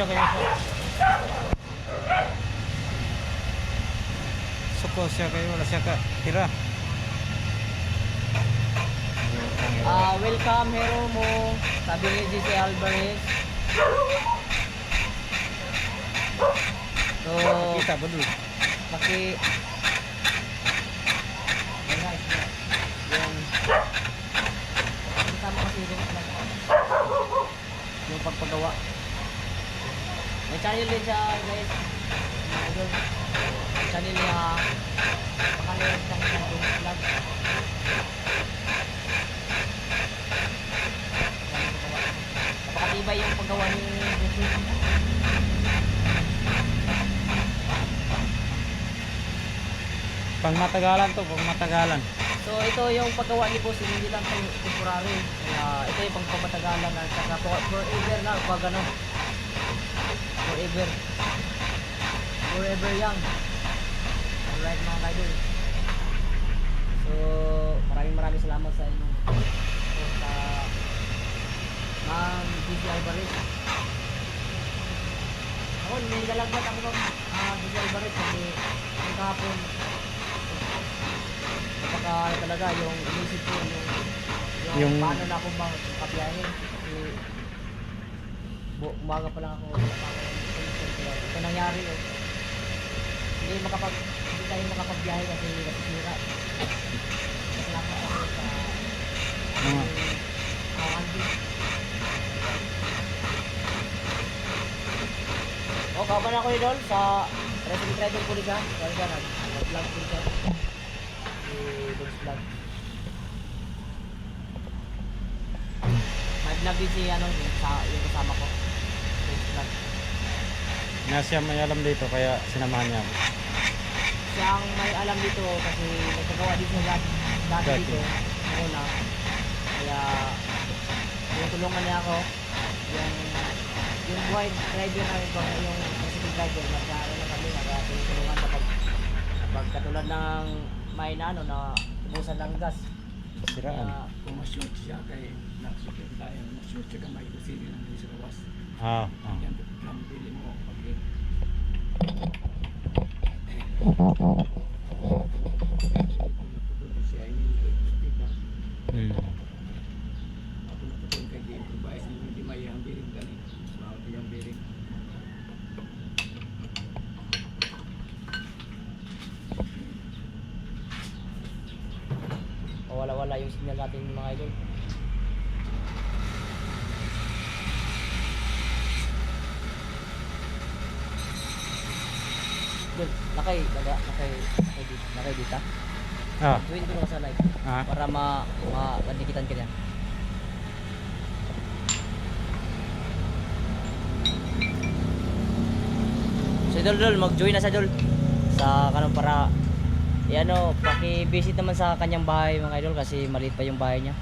siya kayo siya. Suko siya kayo, wala siya ka tira. Ah, welcome hero mo. Sabi ni GC Alvarez. So, Kita ba doon? Ayan, yung kasama kasi yung pagpagawa. May channel din siya guys. Idol. Channel niya pakanood ng isang vlog. Napakatibay yung paggawa ni Jesus. Pang matagalan to, pang matagalan. So ito yung paggawa ni Boss, hindi lang temporary. Kaya ito yung pagpamatagalan na saka for- forever na pag ano. Forever. Forever young. Alright mga idol. So maraming maraming salamat sa support sa Ma'am DJ Alvarez. Ako, nilalagbat ako ng uh, Alvarez kasi yung kahapon Napaka ano talaga yung inisip ko yung yung, Yung- paano na ako bang kabiyahin kasi umaga pa lang ako wala pa ako solution kaya ito nangyari oh. hindi makapag hindi tayo makapagbiyahe kasi nasisira naslapa ako sa Mga uh, andi Oh, kaban ako idol sa Wrestling Tribal Police ha. Kaya nag- nag-vlog po si Dulce Vlog. May vlog din si ano, yung, sa, yung kasama ko. Dulce Vlog. Nga siya may alam dito kaya sinamahan niya ako. Siya ang may alam dito kasi nagkagawa din siya dati, dati Dati. dito. Una. Kaya tinutulungan niya ako. Yung yung buhay driver na yung, yung tricycle driver, nagkaano na kami, nagtutulungan kapag kapag katulad ng may na ano na ubusan ng gas. Siraan. Kaya, Kung ma-shoot siya kay nakasukit tayo, ma-shoot siya kamay kasi hindi lang sa lawas. Ah, ah. Yan, kambilin mo pag siya ini diba? Hmm. Wala-wala yung signal natin mga idol. Dun, nakay, naga, nakay, nakay, dito, nakay dito. Ah, Tuwin ko sa live ah. para ma, ma, madikitan ka niya. So idol idol, mag-join na sa idol sa kanong para Yan o, paki-visit naman sa kanyang bahay mga idol kasi maliit pa yung bahay niya.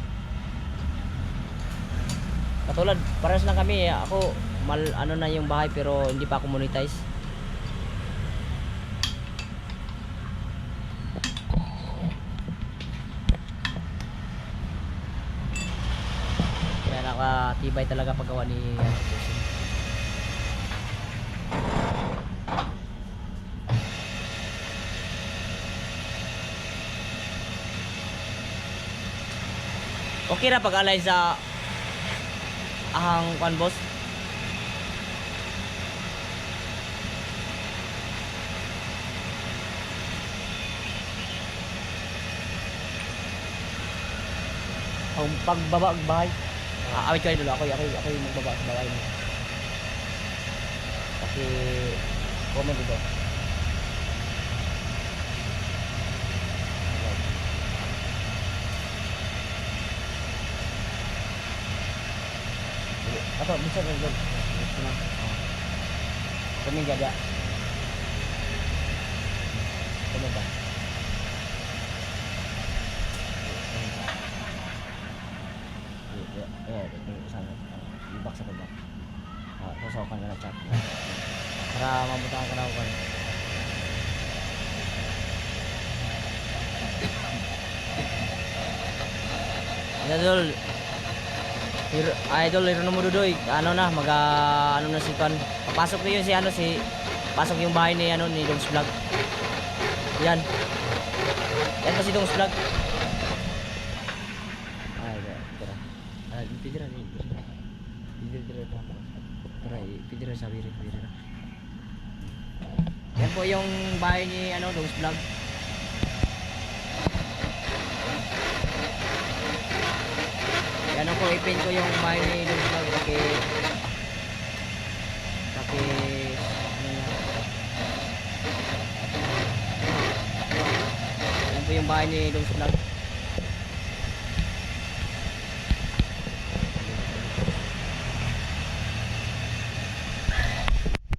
Katulad, pares lang kami. Ako, mal, ano na yung bahay pero hindi pa ako monetize. Nakatibay talaga paggawa ni ano. Okay ra pag-alay sa ahang kwan boss. Ang pagbaba ang bahay. Ah, awit ko dulu ako, ako, ako yung magbaba sa bahay mo. Kasi comment dito. Ato, bisa doon. Bisa. Oh. Kami gada. Kami ba? Eh, sana. Ibak sa baba. Ah, sasawakan ka na chat. Para mabutaan ka na ako. Ano dol? Hiro, idol Hiro mo dudoy. Ano na, mag ah, ano na si Pan. Papasok na yun si ano si pasok yung bahay ni ano ni Dongs Vlog. Yan. Yan pa si Dongs Vlog. Ay, tira. Ah, pidira ni. Pidira dira pa. Tara, pidira sa biri, pidira. Yan po yung bahay ni ano Dongs Vlog. Yan po, ipin ko yung bahay ni Dongs Vlog. Paki... Ano yan? Yan yung bahay ni Dongs Vlog.